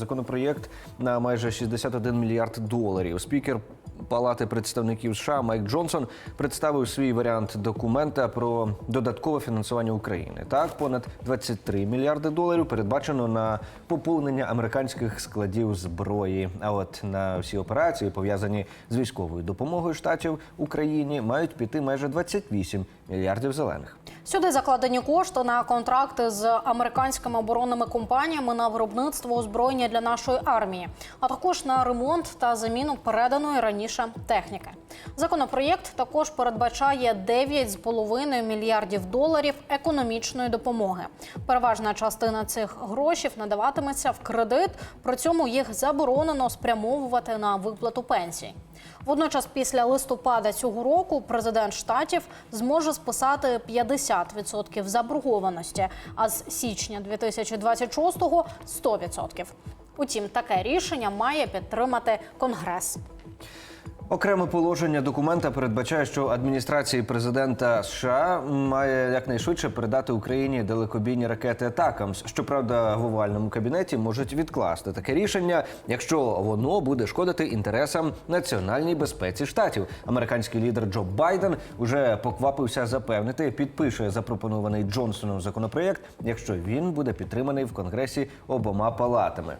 законопроєкт на майже 61 мільярд доларів. Спікер Палати представників США Майк Джонсон представив свій варіант документа про додаткове фінансування України. Так, понад 23 мільярди доларів передбачено на поповнення американських складів зброї. А от на всі операції, пов'язані з військовою допомогою штатів Україні, мають піти майже 28 мільярдів зелених. Сюди закладені кошти на контракти з американськими оборонними компаніями на виробництво озброєння для нашої армії, а також на ремонт та заміну переданої раніше техніки. Законопроєкт також передбачає 9,5 мільярдів доларів економічної допомоги. Переважна частина цих грошей надаватиметься в кредит. При цьому їх заборонено спрямовувати на виплату пенсій. Водночас, після листопада цього року президент штатів зможе списати 50% заборгованості, а з січня 2026-го – 100%. Утім, таке рішення має підтримати Конгрес. Окреме положення документа передбачає, що адміністрації президента США має якнайшвидше передати Україні далекобійні ракети Атакамс. Щоправда, в овальному кабінеті можуть відкласти таке рішення, якщо воно буде шкодити інтересам національній безпеці штатів. Американський лідер Джо Байден уже поквапився запевнити, підпише запропонований Джонсоном законопроєкт, якщо він буде підтриманий в конгресі обома палатами.